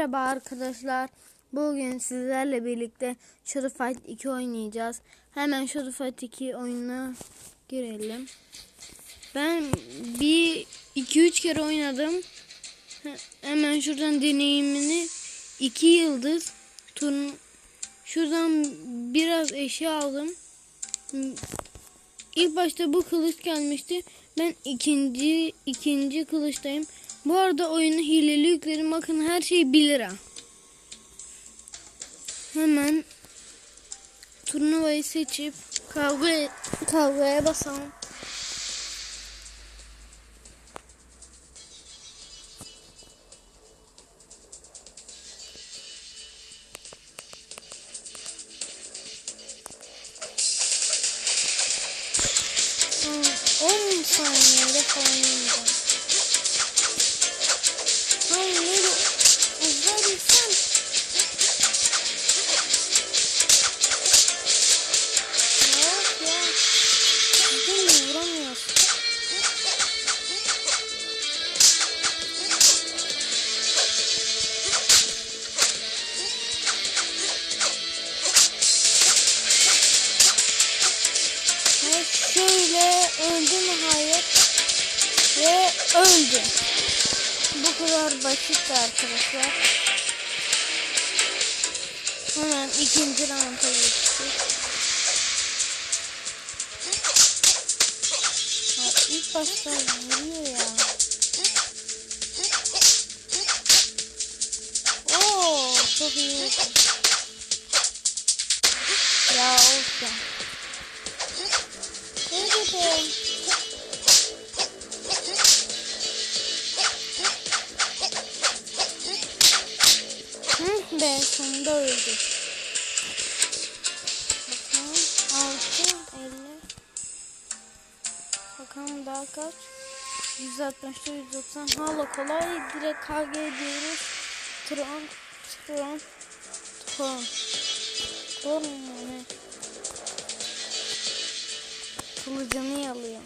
Merhaba arkadaşlar. Bugün sizlerle birlikte Shadow Fight 2 oynayacağız. Hemen Shadow Fight 2 oyununa girelim. Ben bir 2-3 kere oynadım. He- Hemen şuradan deneyimini 2 yıldız turn şuradan biraz eşya aldım. İlk başta bu kılıç gelmişti. Ben ikinci ikinci kılıçtayım. Bu arada oyunu hileli yükledim. Bakın her şey 1 lira. Hemen turnuvayı seçip kavga kavgaya basalım. Son 10 saniyede falan oynayacağım. Basitti arkadaşlar. Hemen ikinci rounda geçtik. İlk başta vuruyor ya. Oo, çok iyi. Ya Hı be sonunda öldü. Bakalım 6 50 Bakalım daha kaç? 160 190 hala kolay direkt KG diyoruz. Tron Tron Tron. Tron mu ne? Kılıcını yalıyor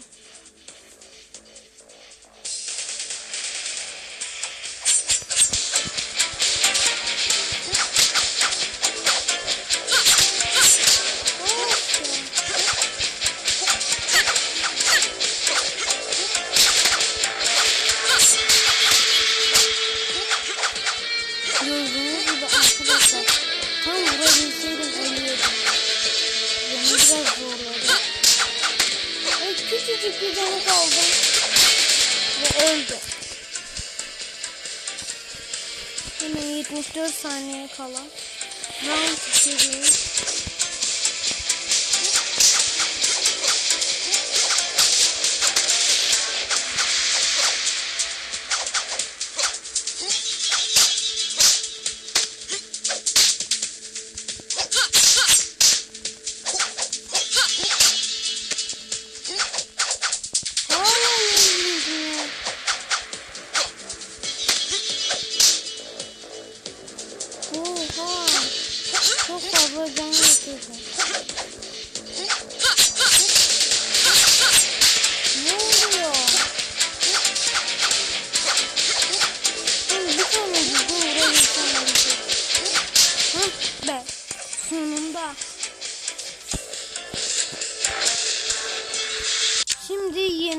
bir canı kaldı. Ve öldü. Hemen 74 saniye kala. Round 2'deyiz.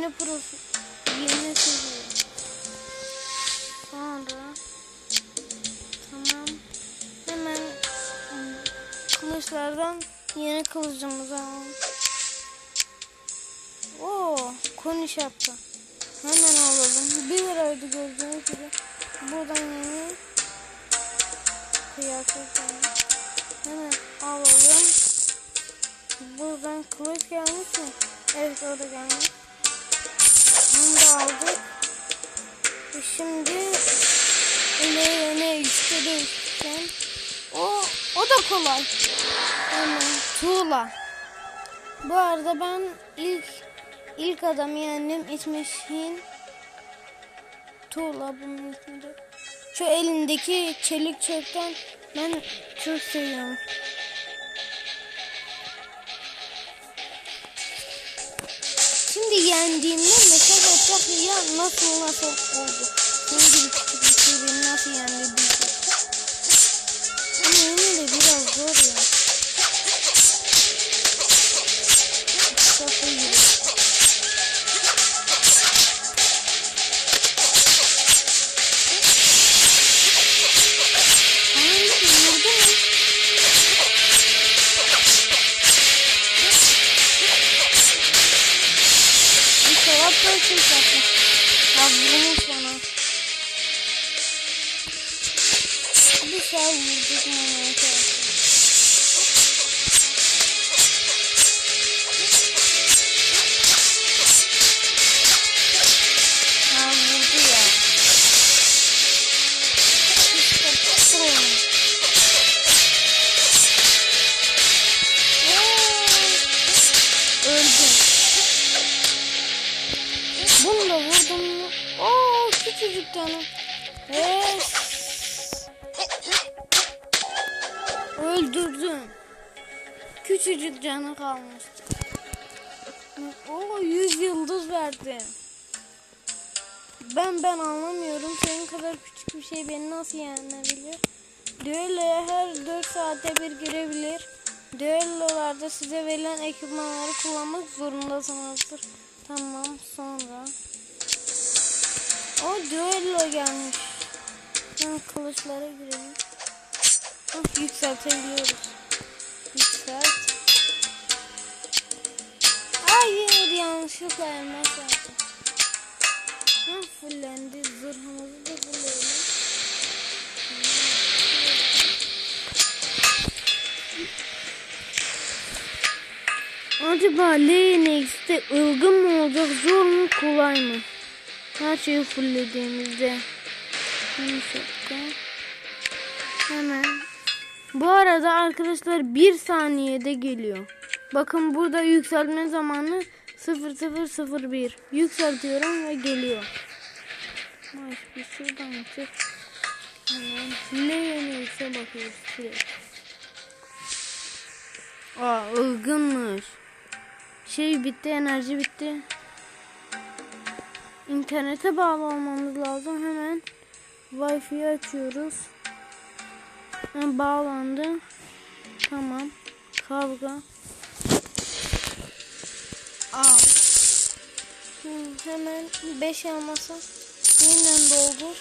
Yeni profil. Yeni seviye. Sonra. Tamam. Hemen kılıçlardan yeni kılıcımızı alalım. Oo, konuş yaptı. Hemen alalım. Bir liraydı gördüğünüz gibi. Buradan yeni kıyafet alalım. Hemen alalım. Buradan kılıç gelmiş mi? Evet o da gelmiş. Onu da aldık. Ve Şimdi öne öne üçten. O, o da kolay. Hemen tuğla. Bu arada ben ilk ilk adamı yendim. İsmi Şin. Tuğla bunun ismi. Şu elindeki çelik çöpten ben çok seviyorum. Şimdi yendiğimde mesaj atacak ya nasıl nasıl oldu. Şöyle şey yapma. Ya vurmuş bana. Bir şey vurdu bana. Canım. Evet. Öldürdüm. Küçücük canı kalmıştı. Oo 100 yıldız verdi. Ben ben anlamıyorum. Senin kadar küçük bir şey beni nasıl yenebilir? Düelloya her 4 saatte bir girebilir. Düellolarda size verilen ekipmanları kullanmak zorundasınızdır. Tamam sonra. O düello gelmiş. Ben kılıçlara girelim. Hah, yükseltebiliyoruz. Yükselt. Hayır yanlışlıkla elmas verdim. Ha fullendi. Zırhımızı da fulleyelim. Acaba Linux'te ılgın mı olacak, zor mu, kolay mı? Her şeyi fulllediğimizde. Yumuşakta. Hemen. Bu arada arkadaşlar bir saniyede geliyor. Bakın burada yükseltme zamanı 0001. Yükseltiyorum ve geliyor. Maaş bir şuradan çık. Hemen Linux'e bakıyoruz sürekli. Aa ılgınmış. Şey bitti enerji bitti. İnternete bağlı olmamız lazım. Hemen Wi-Fi açıyoruz. Ha, bağlandı. Tamam. Kavga. Aa. Hemen 5 elmasa yeniden doldur.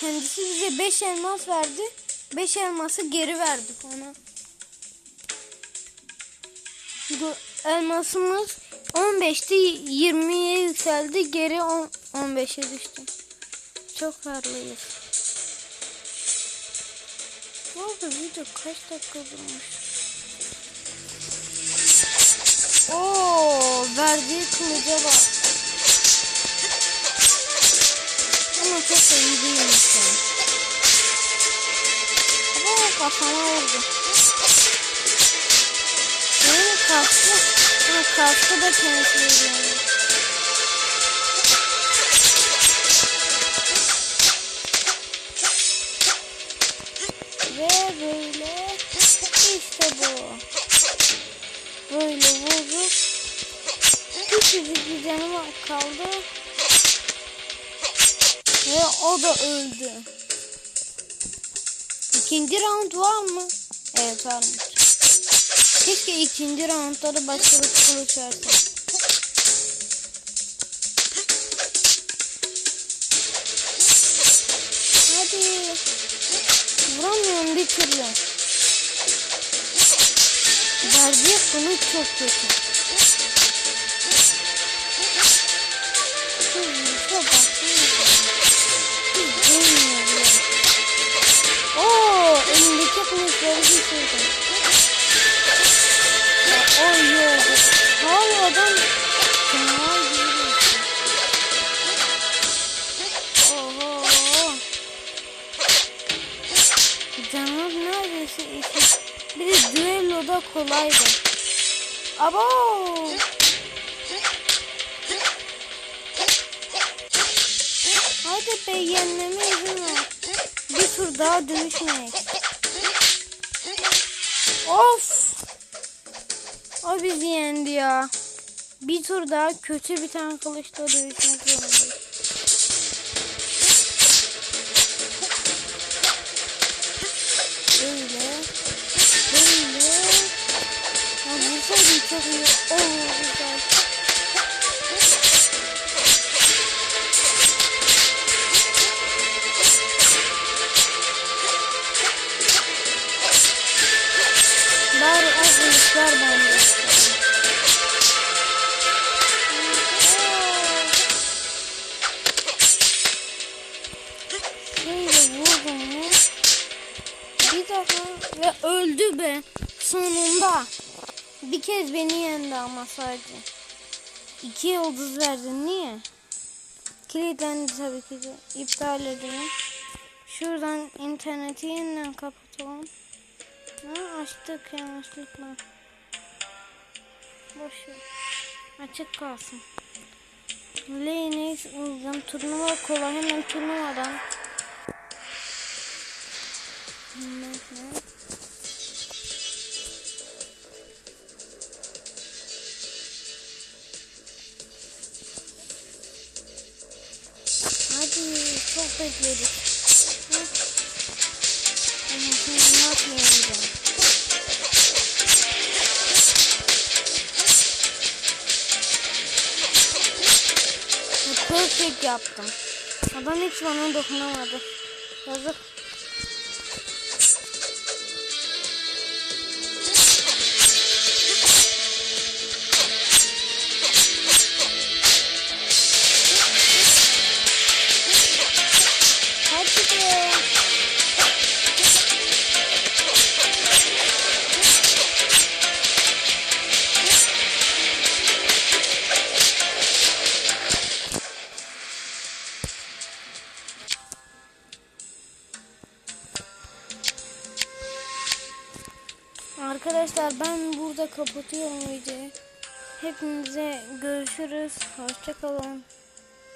Kendisi bize 5 elmas verdi. 5 elması geri verdik ona. Bu elmasımız 15'ti 20'ye yükseldi. Geri 10 15'e düştü. Çok karlıyız. Ne oldu video kaç dakika durmuş? Oo, verdiği kılıca bak. Ama çok iyi değilmiş. Ama kafama vurdu. Ama kaskı da yani. Ve böyle işte bu. Böyle vurup küçücük bir canı var- kaldı. Ve o da öldü. İkinci round var mı? Evet varmış. Keşke ikinci roundda da başka bir kılıç verse. Hadi. Vuramıyorum bir türlü. Verdiği kılıç çok kötü. Oo, elindeki kılıçları düşürdüm. Canavar neredeyse eşit. Bir de düelloda kolaydı. Abo. Hadi be yenmeme izin ver. Bir tur daha dönüşmek. Of. O bizi yendi ya. Bir tur daha kötü bir tane kılıçla dövüşmek çok iyi olurdu. Bari o kılıçlar bende. Bir daha ve öldü be. Sonunda. Bir kez beni yendi ama sadece. İki yıldız verdin niye? Kilitlendi tabii ki de. İptal edelim. Şuradan interneti yeniden kapatalım. Ha, açtık yanlışlıkla. Boş ver. Açık kalsın. Lanex uzun turnuva kolay hemen turnuvadan. Ne, ne? Bekledik. Ama şimdi ne yapmayacağım? Perfect yaptım. Adam hiç bana dokunamadı. Yazık. Kapatıyorum videoyu. Hepinize görüşürüz. Hoşçakalın.